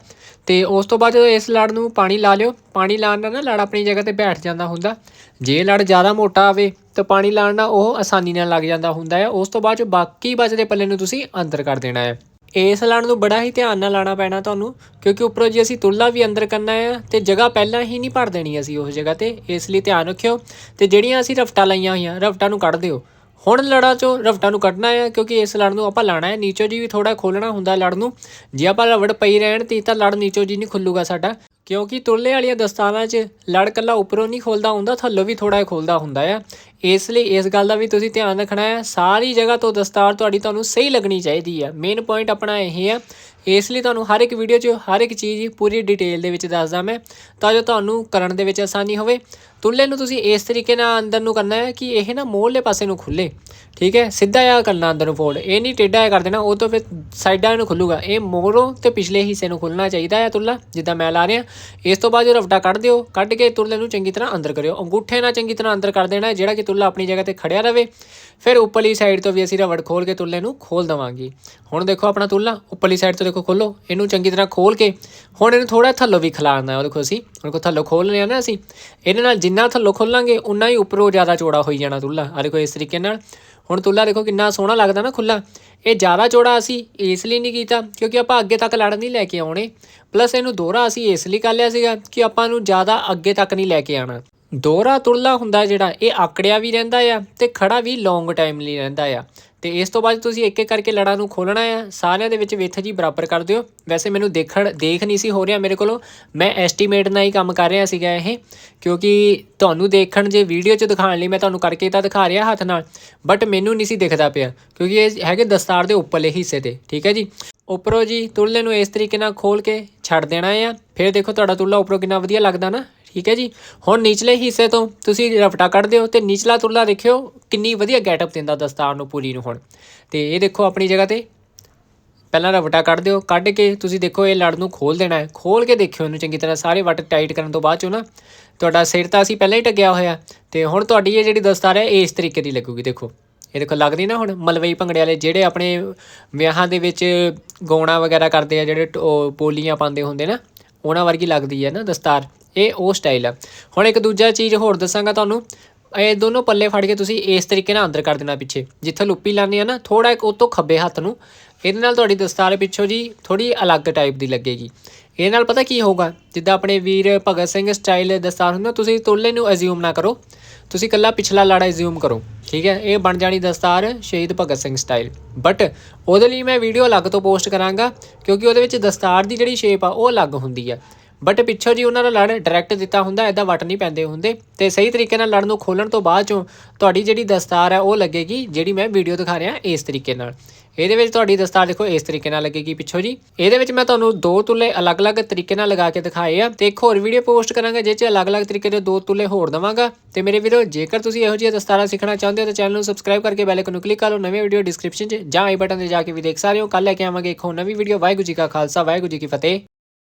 ਤੇ ਉਸ ਤੋਂ ਬਾਅਦ ਜਦੋਂ ਇਸ ਲੜ ਨੂੰ ਪਾਣੀ ਲਾ ਲਿਓ, ਪਾਣੀ ਲਾਉਣ ਨਾਲ ਨਾ ਲੜ ਆਪਣੀ ਜਗ੍ਹਾ ਤੇ ਬੈਠ ਜਾਂਦਾ ਹੁੰਦਾ। ਜੇ ਲੜ ਜ਼ਿਆਦਾ ਮੋਟਾ ਆਵੇ ਤਾਂ ਪਾਣੀ ਲਾਉਣ ਨਾਲ ਉਹ ਆਸਾਨੀ ਨਾਲ ਲੱਗ ਜਾਂਦਾ ਹੁੰਦਾ ਹੈ। ਉਸ ਤੋਂ ਬਾਅਦ ਚ ਬਾਕੀ ਬਚਦੇ ਪੱਲੇ ਨੂੰ ਤੁਸੀਂ ਅੰਦਰ ਕਰ ਦੇਣਾ ਹੈ। ਇਸ ਲੜ ਨੂੰ ਬੜਾ ਹੀ ਧਿਆਨ ਨਾਲ ਲਾਣਾ ਪੈਣਾ ਤੁਹਾਨੂੰ, ਕਿਉਂਕਿ ਉੱਪਰੋਂ ਜੇ ਅਸੀਂ ਤੁੱਲਾ ਵੀ ਅੰਦਰ ਕਰਨਾ ਹੈ ਤੇ ਜਗ੍ਹਾ ਪਹਿਲਾਂ ਹੀ ਨਹੀਂ ਭਰ ਦੇਣੀ ਅਸੀਂ ਉਸ ਜਗ੍ਹਾ ਤੇ, ਇਸ ਲਈ ਧਿਆਨ ਰੱਖਿਓ ਤੇ ਜਿਹੜੀਆਂ ਅਸੀਂ ਰਫਟਾਂ ਲਾਈਆਂ ਹੋਈਆਂ, ਰਫਟਾਂ ਨੂੰ ਕੱਢ ਦਿਓ। ਹੁਣ ਲੜਾ ਚੋਂ ਰਫਟਾਂ ਨੂੰ ਕੱਢਣਾ ਹੈ, ਕਿਉਂਕਿ ਇਸ ਲੜ ਨੂੰ ਆਪਾਂ ਲਾਣਾ ਹੈ। ਨੀਚੋ ਜੀ ਵੀ ਥੋੜਾ ਖੋਲਣਾ ਹੁੰਦਾ ਲੜ ਨੂੰ। ਜੇ ਆਪਾਂ ਰਵੜ ਪਈ ਰਹਿਣ ਤੀ ਤਾਂ ਲੜ ਨੀਚੋ ਜੀ ਨਹੀਂ ਖੁੱਲੂਗਾ ਸਾਡਾ। ਕਿਉਂਕਿ ਤੁਰਲੇ ਵਾਲੀਆਂ ਦਸਤਾਰਾਂ 'ਚ ਲੜ ਕੱਲਾ ਉੱਪਰੋਂ ਨਹੀਂ ਖੋਲਦਾ ਹੁੰਦਾ, ਥੱਲੋਂ ਵੀ ਥੋੜਾ ਜਿਹਾ ਖੋਲਦਾ ਹੁੰਦਾ ਆ। ਇਸ ਲਈ ਇਸ ਗੱਲ ਦਾ ਵੀ ਤੁਸੀਂ ਧਿਆਨ ਰੱਖਣਾ ਹੈ। ਸਾਰੀ ਜਗ੍ਹਾ ਤੋਂ ਦਸਤਾਰ ਤੁਹਾਡੀ ਤੁਹਾਨੂੰ ਸਹੀ ਲੱਗਣੀ ਚਾਹੀਦੀ ਹੈ। ਮੇਨ ਪੁਆਇੰਟ ਆਪਣਾ ਇਹ ਹੈ ਇਸ ਲਈ ਤੁਹਾਨੂੰ ਹਰ ਇੱਕ ਵੀਡੀਓ 'ਚ, ਹਰ ਇੱਕ ਚੀਜ਼ ਪੂਰੀ ਡਿਟੇਲ ਦੇ ਵਿੱਚ ਦੱਸਦਾ ਮੈਂ, ਤਾਂ ਜੋ ਤੁਹਾਨੂੰ ਕਰਨ ਦੇ ਵਿੱਚ ਆਸਾਨੀ ਹੋਵੇ। ਤੁਲੇ ਨੂੰ ਤੁਸੀਂ ਇਸ ਤਰੀਕੇ ਨਾਲ ਅੰਦਰ ਨੂੰ ਕਰਨਾ ਹੈ ਕਿ ਇਹ ਨਾ ਮੋਹਲੇ ਪਾਸੇ ਨੂੰ ਖੁੱਲੇ, ਠੀਕ ਹੈ? ਸਿੱਧਾ ਜਿਹਾ ਕਰਨਾ ਅੰਦਰ ਨੂੰ ਫੋਲਡ ਇਹ ਨਹੀਂ ਟੇਢਾ ਜਿਹਾ ਕਰ ਦੇਣਾ, ਉਹ ਤੋਂ ਫਿਰ ਸਾਈਡਾਂ ਨੂੰ ਖੁੱਲੂਗਾ। ਇਹ ਮੋਹਰੋਂ ਤੇ ਪਿਛਲੇ ਹਿੱਸੇ ਨੂੰ ਖੁੱਲਣਾ ਚਾਹੀਦਾ ਹੈ ਤੁਲਾ ਜਿੱਦਾਂ ਮੈਂ ਲਾ ਰਿਹਾ। ਇਸ ਤੋਂ ਬਾਅਦ ਜੋ ਰਫਟਾ ਕੱਢ ਦਿਓ, ਕੱਢ ਕੇ ਤੁੱਲੇ ਨੂੰ ਚੰਗੀ ਤਰ੍ਹਾਂ ਅੰਦਰ ਕਰਿਓ। ਅੰਗੂਠੇ ਨਾਲ ਚੰਗੀ ਤਰ੍ਹਾਂ ਅੰਦਰ ਕਰ ਦੇਣਾ ਜਿਹੜਾ ਕਿ ਤੁੱਲਾ ਆਪਣੀ ਜਗ੍ਹਾ ਤੇ ਖੜਿਆ ਰਵੇ। ਫਿਰ ਉੱਪਰਲੀ ਸਾਈਡ ਤੋਂ ਵੀ ਅਸੀਂ ਰਵੜ ਖੋਲ ਕੇ ਤੁੱਲੇ ਨੂੰ ਖੋਲ ਦਵਾਂਗੇ। ਹੁਣ ਦੇਖੋ ਆਪਣਾ ਤੁੱਲਾ ਉੱਪਰਲੀ ਸਾਈਡ ਤੋਂ ਦੇਖੋ ਖੋਲੋ, ਇਹਨੂੰ ਚੰਗੀ ਤਰ੍ਹਾਂ ਖੋਲ ਕੇ, ਹੁਣ ਇਹਨੂੰ ਥੋੜਾ ਥੱਲੋਂ ਵੀ ਖਿਲਾਰਨਾ ਉਹ ਦੇਖੋ ਅਸੀਂ, ਹੁਣ ਕੋ ਥੱਲੋਂ ਖੋਲ ਲਿਆ ਨਾ ਅਸੀਂ, ਇਹਦੇ ਨਾਲ ਜਿੰਨਾ ਥੱਲੋਂ ਖੋਲਾਂਗੇ ਉਨਾ ਹੀ ਉੱਪਰੋਂ ਜ਼ਿਆਦਾ ਚੌੜਾ ਹੋਈ ਜਾਣਾ ਤੁੱਲਾ ਆ ਦੇਖੋ ਇਸ ਤਰੀਕੇ ਨਾਲ, ਹੁਣ ਤੁੱਲਾ ਦੇਖੋ ਕਿੰਨਾ ਸੋਹਣਾ ਲੱਗਦਾ ਨਾ ਖੁੱਲਾ ਇਹ ਜ਼ਿਆਦਾ ਚੌੜਾ ਅਸੀਂ ਇਸ ਲਈ ਨਹੀਂ ਕੀਤਾ, ਕਿਉਂਕਿ ਆਪਾਂ ਅੱਗੇ ਤੱਕ ਲੜ ਨਹੀਂ ਲੈ ਕੇ ਆਉਣੇ। ਪਲੱਸ ਇਹਨੂੰ ਦੋਹਰਾ ਅਸੀਂ ਇਸ ਲਈ ਕਰ ਲਿਆ ਸੀਗਾ ਕਿ ਆਪਾਂ ਨੂੰ ਜ਼ਿਆਦਾ ਅੱਗੇ ਤੱਕ ਨਹੀਂ ਲੈ ਕੇ ਆਣਾ ਦੋਹਰਾ ਤੁਰਲਾ ਹੁੰਦਾ ਜਿਹੜਾ, ਇਹ ਆਕੜਿਆ ਵੀ ਰਹਿੰਦਾ ਆ ਤੇ ਖੜਾ ਵੀ ਲੌਂਗ ਟਾਈਮ ਲਈ ਰਹਿੰਦਾ ਆ। ਤੇ ਇਸ ਤੋਂ ਬਾਅਦ ਤੁਸੀਂ ਇੱਕ ਇੱਕ ਕਰਕੇ ਲੜਾਂ ਨੂੰ ਖੋਲਣਾ ਆ। ਸਾਰਿਆਂ ਦੇ ਵਿੱਚ ਵਿੱਥ ਜੀ ਬਰਾਬਰ ਕਰ ਦਿਓ। ਵੈਸੇ ਮੈਨੂੰ ਦੇਖਣ, ਦੇਖ ਨਹੀਂ ਸੀ ਹੋ ਰਿਹਾ ਮੇਰੇ ਕੋਲੋਂ। ਮੈਂ ਐਸਟੀਮੇਟ ਨਾਲ ਹੀ ਕੰਮ ਕਰ ਰਿਹਾ ਸੀਗਾ ਇਹ, ਕਿਉਂਕਿ ਤੁਹਾਨੂੰ ਦੇਖਣ ਜੇ ਵੀਡੀਓ 'ਚ ਦਿਖਾਉਣ ਲਈ ਮੈਂ ਤੁਹਾਨੂੰ ਕਰਕੇ ਤਾਂ ਦਿਖਾ ਰਿਹਾ ਹੱਥ ਨਾਲ ਬਟ ਮੈਨੂੰ ਨਹੀਂ ਸੀ ਦਿਖਦਾ ਪਿਆ, ਕਿਉਂਕਿ ਇਹ ਹੈਗੇ ਦਸਤਾਰ ਦੇ ਉੱਪਰਲੇ ਹਿੱਸੇ ਤੇ ਠੀਕ ਹੈ ਜੀ? ਉੱਪਰੋਂ ਜੀ ਤੁਰਲੇ ਨੂੰ ਇਸ ਤਰੀਕੇ ਨਾਲ ਖੋਲ ਕੇ ਛੱਡ ਦੇਣਾ ਆ। ਫਿਰ ਦੇਖੋ ਤੁਹਾਡਾ ਤੁਰਲਾ ਉੱਪਰੋਂ ਕਿੰਨਾ ਵਧੀਆ ਲੱਗਦਾ ਨਾ। ਠੀਕ ਹੈ ਜੀ। ਹੁਣ ਨਿਚਲੇ ਹਿੱਸੇ ਤੋਂ ਤੁਸੀਂ ਰਫਟਾ ਕੱਢ ਦਿਓ ਤੇ ਨੀਚਲਾ ਤੁਰਲਾ ਦੇਖਿਓ, ਕਿੰਨੀ ਵਧੀਆ ਗੈਟਅਪ ਦਿੰਦਾ ਦਸਤਾਰ ਨੂੰ ਪੂਰੀ ਨੂੰ ਹੁਣ। ਤੇ ਇਹ ਦੇਖੋ ਆਪਣੀ ਜਗ੍ਹਾ ਤੇ। ਪਹਿਲਾਂ ਰਵਟਾ ਕੱਢ ਦਿਓ, ਕੱਢ ਕੇ ਤੁਸੀਂ ਦੇਖੋ ਇਹ ਲੜ ਨੂੰ ਖੋਲ ਦੇਣਾ ਹੈ। ਖੋਲ ਕੇ ਦੇਖਿਓ ਇਹਨੂੰ ਚੰਗੀ ਤਰ੍ਹਾਂ, ਸਾਰੇ ਵੱਟ ਟਾਈਟ ਕਰਨ ਤੋਂ ਬਾਅਦ ਚੋਂ ਨਾ। ਤੁਹਾਡਾ ਸਿਰ ਤਾਂ ਅਸੀਂ ਪਹਿਲਾਂ ਹੀ ਟੱਗਿਆ ਹੋਇਆ। ਤੇ ਹੁਣ ਤੁਹਾਡੀ ਇਹ ਜਿਹੜੀ ਦਸਤਾਰ ਹੈ, ਇਹ ਇਸ ਤਰੀਕੇ ਦੀ ਲੱਗੂਗੀ, ਦੇਖੋ। ਇਹ ਦੇਖੋ ਲੱਗਦੀ ਨਾ ਹੁਣ, ਮਲਵਈ ਭੰਗੜੇ ਵਾਲੇ ਜਿਹੜੇ ਆਪਣੇ ਵਿਆਹਾਂ ਦੇ ਵਿੱਚ ਗਾਉਣਾ ਵਗੈਰਾ ਕਰਦੇ ਆ, ਜਿਹੜੇ ਟ- ਉਹ ਪਾਉਂਦੇ ਹੁੰਦੇ ਨਾ, ਉਹਨਾਂ ਵਰਗੀ ਲੱਗਦੀ ਹੈ ਨਾ ਦਸਤਾਰ। ਇਹ ਉਹ ਸਟਾਈਲ ਆ। ਹੁਣ ਇੱਕ ਦੂਜਾ ਚੀਜ਼ ਹੋਰ ਦੱਸਾਂਗਾ ਤੁਹਾਨੂੰ। ਇਹ ਦੋਨੋਂ ਪੱਲੇ ਫੜ ਕੇ ਤੁਸੀਂ ਇਸ ਤਰੀਕੇ ਨਾਲ ਅੰਦਰ ਕਰ ਦੇਣਾ ਪਿੱਛੇ। ਜਿੱਥੇ ਲੁੱਪੀ ਲਾਉਂਦੇ ਆ ਨਾ ਥੋੜਾ ਇੱਕ ਉਹ ਤੋਂ ਖੱਬੇ ਹੱਥ ਨੂੰ। ਇਹਦੇ ਨਾਲ ਤੁਹਾਡੀ ਦਸਤਾਰ ਪਿੱਛੋਂ ਜੀ ਥੋੜੀ ਅਲੱਗ ਟਾਈਪ ਦੀ ਲੱਗੇਗੀ। ਇਹਦੇ ਨਾਲ ਪਤਾ ਕੀ ਹੋਊਗਾ? ਜਿੱਦਾਂ ਆਪਣੇ ਵੀਰ ਭਗਤ ਸਿੰਘ ਸਟਾਈਲ ਦਸਤਾਰ ਹੁੰਦਾ, ਤੁਸੀਂ ਤੋਲੇ ਨੂੰ ਅਜ਼ਿਊਮ ਨਾ ਕਰੋ। ਤੁਸੀਂ ਕੱਲਾ ਪਿਛਲਾ ਲਾੜਾ ਅਜ਼ਿਊਮ ਕਰੋ, ਠੀਕ ਹੈ? ਇਹ ਬਣ ਜਾਣੀ ਦਸਤਾਰ ਸ਼ਹੀਦ ਭਗਤ ਸਿੰਘ ਸਟਾਈਲ ਬਟ ਉਹਦੇ ਲਈ ਮੈਂ ਵੀਡੀਓ ਅਲੱਗ ਤੋਂ ਪੋਸਟ ਕਰਾਂਗਾ, ਕਿਉਂਕਿ ਉਹਦੇ ਵਿੱਚ ਦਸਤਾਰ ਦੀ ਜਿਹੜੀ ਸ਼ੇਪ ਆ, ਉਹ ਅਲੱਗ ਹੁੰਦੀ ਆ। ਬਟ ਪਿੱਛੋਂ ਜੀ ਉਹਨਾਂ ਦਾ ਲੜ ਡਾਇਰੈਕਟ ਦਿੱਤਾ ਹੁੰਦਾ ਐਦਾਂ ਵਟ ਨਹੀਂ ਪੈਂਦੇ ਹੁੰਦੇ। ਤੇ ਸਹੀ ਤਰੀਕੇ ਨਾਲ ਲੜ ਨੂੰ ਖੋਲਣ ਤੋਂ ਬਾਅਦ ਚੋਂ ਤੁਹਾਡੀ ਜਿਹੜੀ ਦਸਤਾਰ ਹੈ ਉਹ ਲੱਗੇਗੀ, ਜਿਹੜੀ ਮੈਂ ਵੀਡੀਓ ਦਿਖਾ ਰਿਹਾ ਇਸ ਤਰੀਕੇ ਨਾਲ। ਇਹਦੇ ਵਿੱਚ ਤੁਹਾਡੀ ਦਸਤਾਰ ਦੇਖੋ, ਇਸ ਤਰੀਕੇ ਨਾਲ ਲੱਗੇਗੀ ਪਿੱਛੋਂ ਜੀ। ਇਹਦੇ ਵਿੱਚ ਮੈਂ ਤੁਹਾਨੂੰ ਦੋ ਤੁਲੇ ਅਲੱਗ-ਅਲੱਗ ਤਰੀਕੇ ਨਾਲ ਲਗਾ ਕੇ ਦਿਖਾਏ ਆ। ਤੇ ਇੱਕ ਹੋਰ ਵੀਡੀਓ ਪੋਸਟ ਕਰਾਂਗਾ ਜਿਸ 'ਚ ਅਲੱਗ-ਅਲੱਗ ਤਰੀਕੇ ਦੇ ਦੋ ਤੁਲੇ ਹੋਰ ਦਵਾਂਗਾ। ਤੇ ਮੇਰੇ ਵੀਰੋ, ਜੇਕਰ ਤੁਸੀਂ ਇਹੋ ਜਿਹੀ ਦਸਤਾਰਾਂ ਸਿੱਖਣਾ ਚਾਹੁੰਦੇ ਹੋ, ਤਾਂ ਚੈਨਲ ਨੂੰ ਸਬਸਕ੍ਰਾਈਬ ਕਰਕੇ ਬੈਲ ਆਈਕਨ ਨੂੰ ਕਲਿੱਕ ਕਰ ਲਓ। ਨਵੇਂ ਵੀਡੀਓ ਡਿਸਕ੍ਰਿਪਸ਼ਨ 'ਚ ਜਾਂ ਆਈ ਬਟਨ ਤੇ ਜਾ ਕੇ ਵੀ ਦੇਖ ਸਕਦੇ ਹੋ। ਕੱਲ ਲੈ ਕੇ ਆਵਾਂਗੇ ਇੱਕ ਹੋਰ ਨਵੀਂ ਵੀਡੀਓ ਵਾਹਿਗੁਰੂ ਜੀ ਕਾ ਖਾਲਸਾ, ਵਾਹਿਗੁਰੂ ਜੀ ਕੀ ਫਤਿਹ।